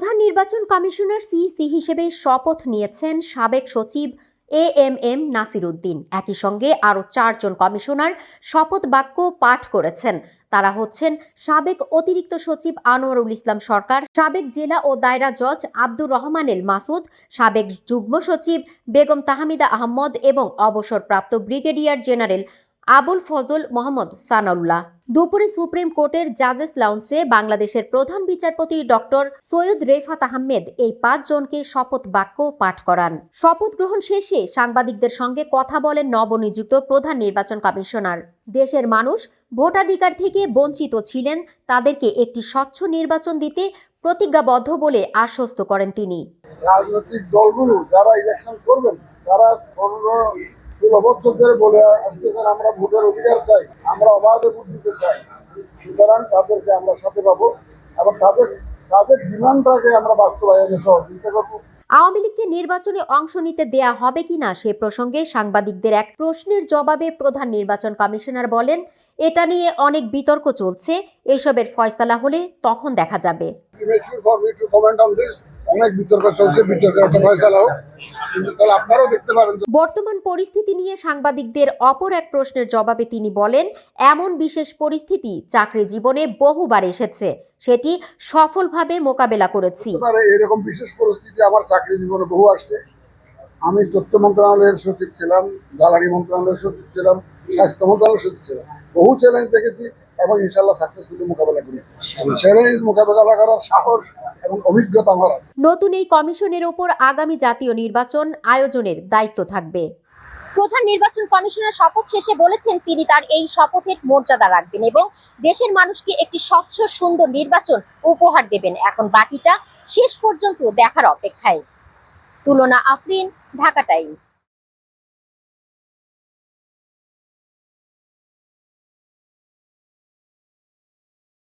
প্রধান নির্বাচন commissioner CEC হিসেবে শপথ নিয়েছেন সাবেক সচিব A M M Nasir Uddin একই সঙ্গে আরও চারজন কমিশনার শপথ বাক্য পাঠ করেছেন। তারা হচ্ছেন সাবেক অতিরিক্ত সচিব আনোয়ারুল ইসলাম সরকার, সাবেক জেলা ও দায়রা জজ আব্দুর রহমানেল মাসুদ, সাবেক যুগ্ম সচিব বেগম তাহমিদা আহমদ এবং অবসরপ্রাপ্ত ব্রিগেডিয়ার জেনারেল আবুল ফজল মোহাম্মদ সানাউল্লাহ। দুপুরে সুপ্রিম কোর্টের জাজেস লাউঞ্জে বাংলাদেশের প্রধান বিচারপতি ডক্টর সৈয়দ রেফাত আহমেদ এই পাঁচজনকে শপথ বাক্য পাঠ করান। শপথ গ্রহণ শেষে সাংবাদিকদের সঙ্গে কথা বলেন নবনিযুক্ত প্রধান নির্বাচন কমিশনার। দেশের মানুষ ভোটাধিকার থেকে বঞ্চিত ছিলেন, তাদেরকে একটি স্বচ্ছ নির্বাচন দিতে প্রতিজ্ঞাবদ্ধ বলে আশ্বস্ত করেন তিনি। রাজনৈতিক দলগুলো যারা ইলেকশন করবেন, তারা ষোলো বছর ধরে বলে আসতেছেন আমরা ভোটের অধিকার চাই আমরা অবাধে ভোট দিতে চাই। সুতরাং তাদেরকে আমরা সাথে পাবো এবং তাদের তাদের ডিমান্ডটাকে আমরা বাস্তবায়নে সহযোগিতা করব। আওয়ামী লীগকে নির্বাচনে অংশ নিতে দেয়া হবে কিনা সে প্রসঙ্গে সাংবাদিকদের এক প্রশ্নের জবাবে প্রধান নির্বাচন কমিশনার বলেন এটা নিয়ে অনেক বিতর্ক চলছে। এসবের ফয়সালা হলে তখন দেখা যাবে. অনেক বিতর্ক চলছে। বিতর্কের একটা ফয়সালা হোক। বর্তমান পরিস্থিতি নিয়ে সাংবাদিকদের অপর এক প্রশ্নের জবাবে তিনি বলেন এমন বিশেষ পরিস্থিতি চাকরি জীবনে বহুবার এসেছে। সেটি সফলভাবে মোকাবেলা করেছি। এরকম বিশেষ পরিস্থিতি আমার চাকরি জীবনে বহু আসছে। আমি তথ্য মন্ত্রণালয়ের সচিব ছিলাম জ্বালানি মন্ত্রণালয়ের সচিব ছিলাম স্বাস্থ্য মন্ত্রণালয়ের সচিব ছিলাম। বহু চ্যালেঞ্জ দেখেছি। এবং ইনশাল্লাহ সাকসেসফুলি মোকাবেলা করেছি চ্যালেঞ্জ মোকাবেলা করার সাহস এবং অভিজ্ঞতা আমার আছে। নতুন এই কমিশনের ওপর আগামী জাতীয় নির্বাচন আয়োজনের দায়িত্ব থাকবে। প্রধান নির্বাচন কমিশনার শপথ শেষে বলেছেন তিনি তার এই শপথের মর্যাদা রাখবেন এবং দেশের মানুষকে একটি স্বচ্ছ সুন্দর নির্বাচন উপহার দেবেন। এখন বাকিটা শেষ পর্যন্ত দেখার অপেক্ষায়। তুলনা আফরিন ঢাকা টাইমস।